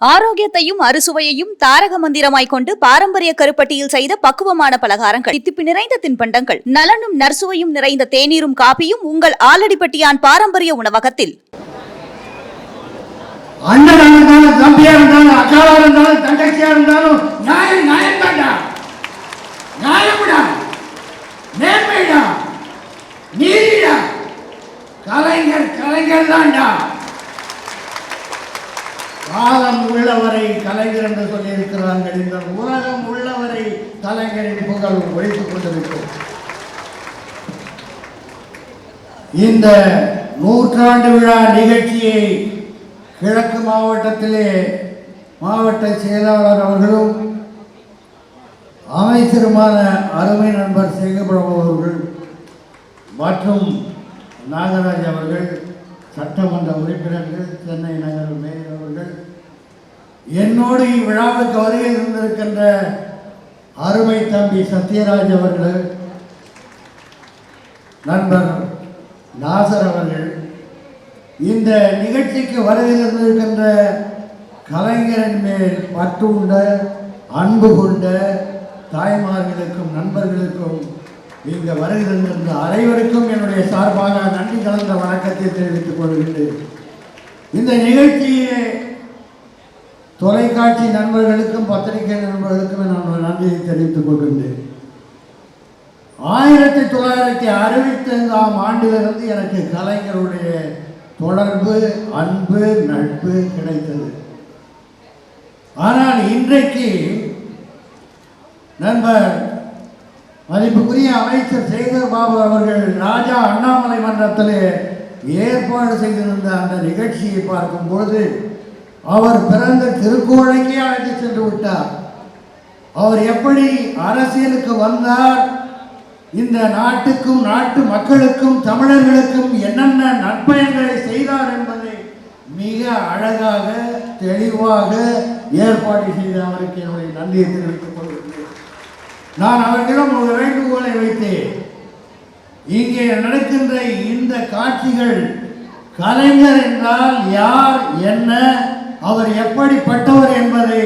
ஆரோக்கியத்தையும் அறுசுவையையும் தாரக மந்திரமாய் கொண்டு பாரம்பரிய கருப்பட்டியில் செய்த பக்குவமான பலகாரங்கள். தித்திப்பு நிறைந்த தின்பண்டங்கள். நலனும் நர்சுவையும் நிறைந்த தேநீரும் காபியும் உங்கள் ஆலடிப்பட்டியான் பாரம்பரிய உணவகத்தில். கலைஞர் கலைஞர் தான்டா இருந்தாலும் அக்காவா இருந்தாலும் தங்கச்சியா இருந்தாலும் நியாயம் நியாயம் தாண்டா நியாயம்டா நேர்மைடா நீதிடா கலைஞர் கலைஞர் தான்டா காலம் உள்ளவரை கலைஞர் என்று சொல்லியிருக்கிறார்கள். இந்த உலகம் உள்ளவரை கலைஞரின் புகழ் ஒழித்துக் கொண்டிருக்கும். இந்த நூற்றாண்டு விழா நிகழ்ச்சியை கிழக்கு மாவட்டத்திலே மாவட்ட செயலாளர் அவர்களும் அமைச்சருமான அருமை நண்பர் சேகபிரபு அவர்கள் மற்றும் நாகராஜ் அவர்கள் சட்டமன்ற உறுப்பினர்கள் சென்னை நகர் மேயர் அவர்கள் என்னோடு இவ்விழாவுக்கு வருகை இருந்திருக்கின்ற அருமை தம்பி சத்யராஜ் அவர்கள் நண்பர் நாசர் அவர்கள் இந்த நிகழ்ச்சிக்கு வருகின்ற கலைஞரின் மேல் பற்றுண்ட அன்பு கொண்ட தாய்மார்களுக்கும் நண்பர்களுக்கும் இங்கு வருகின்ற அனைவருக்கும் என்னுடைய சார்பாக நன்றி கலந்த வணக்கத்தை தெரிவித்துக் கொள்கின்றேன். இந்த நிகழ்ச்சியை தொலைக்காட்சி நண்பர்களுக்கும் பத்திரிகை நண்பர்களுக்கும் நான் நன்றியை தெரிவித்துக் கொள்கின்றேன். ஆயிரத்தி தொள்ளாயிரத்தி அறுபத்தி ஐந்தாம் ஆண்டிலிருந்து எனக்கு கலைஞருடைய தொடர்பு அன்பு நட்பு கிடைத்தது. ஆனால் இன்றைக்கு நண்பர் மதிப்புக்குரிய அமைச்சர் சேகர் பாபு அவர்கள் ராஜா அண்ணாமலை மன்றத்திலே ஏற்பாடு செய்திருந்த அந்த நிகழ்ச்சியை பார்க்கும் பொழுது அவர் பிறந்த திருக்கோழைக்கே அழைத்து சென்று விட்டார். அவர் எப்படி அரசியலுக்கு வந்தார்? இந்த நாட்டுக்கும் நாட்டு மக்களுக்கும் தமிழர்களுக்கும் என்னென்ன நற்பயன்களை செய்தார் என்பதை மிக அழகாக தெளிவாக ஏற்பாடு செய்த அவருக்கு என்னுடைய நன்றியை தெரிவித்துக் நான் அவர்களிடம் ஒரு வேண்டுகோளை வைத்தேன். இங்கே நடக்கின்ற இந்த காட்சிகள் கலைஞர் என்றால் யார் என்ன அவர் எப்படிப்பட்டவர் என்பதை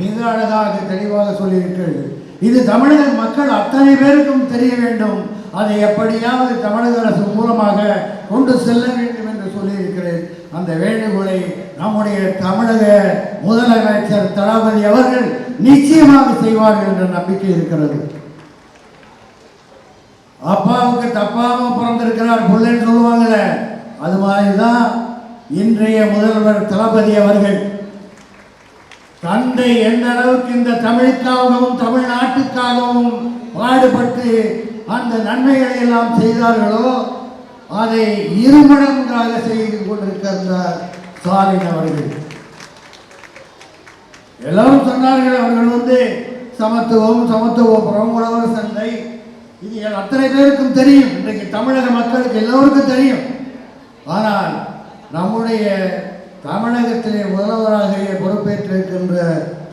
மிக அழகாக தெளிவாக சொல்லியிருக்கிறது. இது தமிழக மக்கள் அத்தனை பேருக்கும் தெரிய வேண்டும். அதை எப்படியாவது தமிழக அரசு மூலமாக கொண்டு செல்ல வேண்டும் என்று சொல்லியிருக்கிறேன் அந்த வேண்டுகோளை நம்முடைய தமிழக முதலமைச்சர் தளபதி அவர்கள் நிச்சயமாக என்ற நம்பிக்கை இருக்கிறது. அப்பாவுக்கு தப்பாம பிறந்திருக்கிறார் பிள்ளைன்னு சொல்லுவாங்களே அது மாதிரி தான் இன்றைய முதல்வர் தளபதி அவர்கள். தந்தை எந்த அளவுக்கு இந்த தமிழுக்காகவும் தமிழ்நாட்டுக்காகவும் பாடுபட்டு அந்த நன்மைகளை எல்லாம் செய்தார்களோ அதை இருமடங்காக செய்து கொண்டிருக்கிறார் ஸ்டாலின் அவர்கள். எல்லாரும் சொன்னார்கள் அவர்கள் வந்து சமத்துவம் சமத்துவ உழவர் சந்தை. இது அத்தனை பேருக்கும் தெரியும். இன்றைக்கு தமிழக மக்களுக்கு எல்லோருக்கும் தெரியும். ஆனால் நம்முடைய தமிழகத்திலே முதல்வராக பொறுப்பேற்றிருக்கின்ற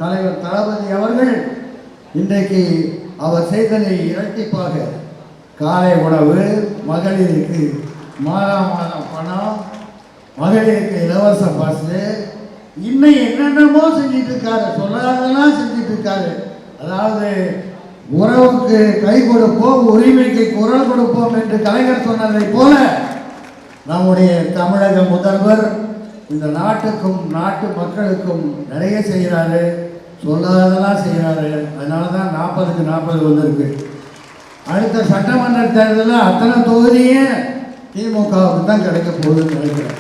தலைவர் தளபதி அவர்கள் இன்றைக்கு அவர் செய்ததை இரட்டிப்பாக காலை உணவு மகளிருக்கு மாதா மாதம் பணம் மகளிருக்கு இலவச பஸ்ஸு. இன்னும் என்னென்னமோ செஞ்சிட்டு இருக்காரு. சொல்லாதெல்லாம் செஞ்சிட்டு இருக்காரு. அதாவது உறவுக்கு கை கொடுப்போம் உரிமைக்கு குரல் கொடுப்போம் என்று கலைஞர் சொன்னதை போல நம்முடைய தமிழக முதல்வர் இந்த நாட்டுக்கும் நாட்டு மக்களுக்கும் நிறைய செய்கிறாரு சொல்லாததெல்லாம் செய்கிறாரு. அதனால தான் நாற்பதுக்கு நாற்பது வந்திருக்கு. அடுத்த சட்டமன்ற தேர்தலில் அத்தனை தொகுதியே திமுகவுக்கு தான் கிடைக்க போகுதுன்னு நினைக்கிறேன்.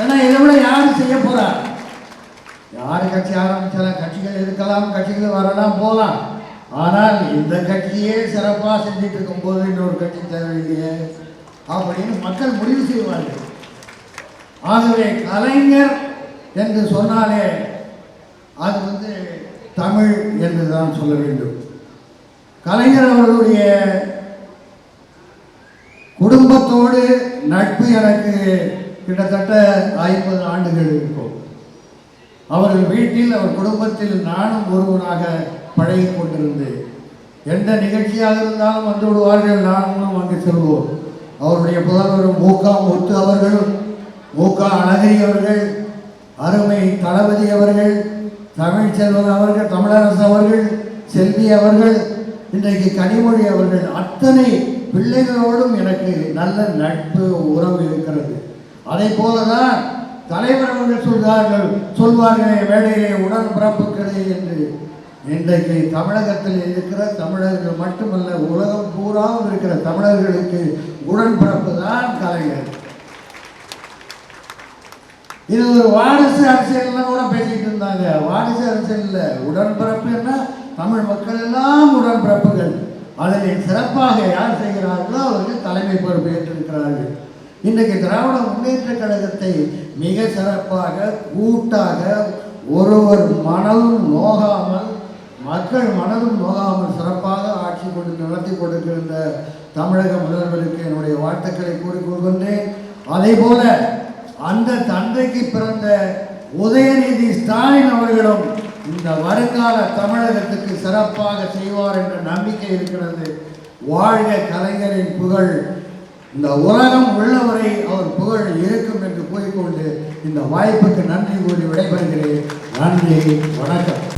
ஏன்னா இதை விட யாரும் செய்ய போகிறார் யார் கட்சி ஆரம்பித்தாலும் கட்சிகள் இருக்கலாம் கட்சிகள் வரலாம் போகலாம். ஆனால் இந்த கட்சியே சிறப்பாக செஞ்சுட்டு இருக்கும்போது இன்னொரு கட்சி தேவையில்லையே அப்படின்னு மக்கள் முடிவு செய்வார்கள். ஆகவே கலைஞர் என்று சொன்னாலே அது வந்து தமிழ் என்று தான் சொல்ல வேண்டும். கலைஞர் அவர்களுடைய குடும்பத்தோடு நட்பு எனக்கு கிட்டத்தட்ட ஐம்பது ஆண்டுகள் இருக்கும். அவர்கள் வீட்டில் அவர் குடும்பத்தில் நானும் ஒருவனாக பழகி கொண்டிருந்தேன் எந்த நிகழ்ச்சியாக இருந்தாலும் வந்து விடுவார்கள் நானும் அங்கு செல்வோம். அவருடைய புதல்வர் மூக்கா முத்து அவர்கள் மூக்கா அழகிரி அவர்கள் அருமை தளபதி அவர்கள் தமிழ்ச்செல்வன் அவர்கள் தமிழரசு அவர்கள் செல்வி அவர்கள் இன்றைக்கு கனிமொழி அவர்கள் அத்தனை பிள்ளைகளோடும் எனக்கு நல்ல நட்பு உறவு இருக்கிறது. அதை போலதான் தலைவர் அவர்கள் சொல்வார்கள் சொல்வார்களே வேலையிலே உடன்பிறப்புகளே என்று. இன்றைக்கு தமிழகத்தில் இருக்கிற தமிழர்கள் மட்டுமல்ல உலகம் பூராவும் இருக்கிற தமிழர்களுக்கு உடன்பிறப்பு தான் கலைஞர். இது ஒரு வாரிசு அரசியல்லாம் கூட பேசிட்டு இருந்தாங்க. வாரிசு அரசியல் இல்லை. உடன்பிறப்புன்னா தமிழ் மக்கள் எல்லாம் உடன்பிறப்புகள் அதனை சிறப்பாக யார் செய்கிறார்களோ அவர்கள் தலைமை பொறுப்பு ஏற்றிருக்கிறார்கள் இன்றைக்கு திராவிட முன்னேற்ற கழகத்தை மிக சிறப்பாக கூட்டாக ஒருவர் மனதும் நோகாமல் மக்கள் மனதும் நோகாமல் சிறப்பாக ஆட்சி கொண்டு நடத்தி கொடுக்கின்ற தமிழக முதல்வருக்கு என்னுடைய வாழ்த்துக்களை கூறிக்கொள்கின்றேன் அதே போல அந்த தந்தைக்கு பிறந்த உதயநிதி ஸ்டாலின் அவர்களும் இந்த வருங்கால தமிழகத்துக்கு சிறப்பாக செய்வார் என்ற நம்பிக்கை இருக்கிறது. வாழ்க கலைஞரின் புகழ். இந்த உலகம் உள்ளவரை அவர் புகழ் இருக்கும் என்று கூறிக்கொண்டு இந்த வாய்ப்புக்கு நன்றி கூறி விடைபெறுகிறேன். நன்றி வணக்கம்.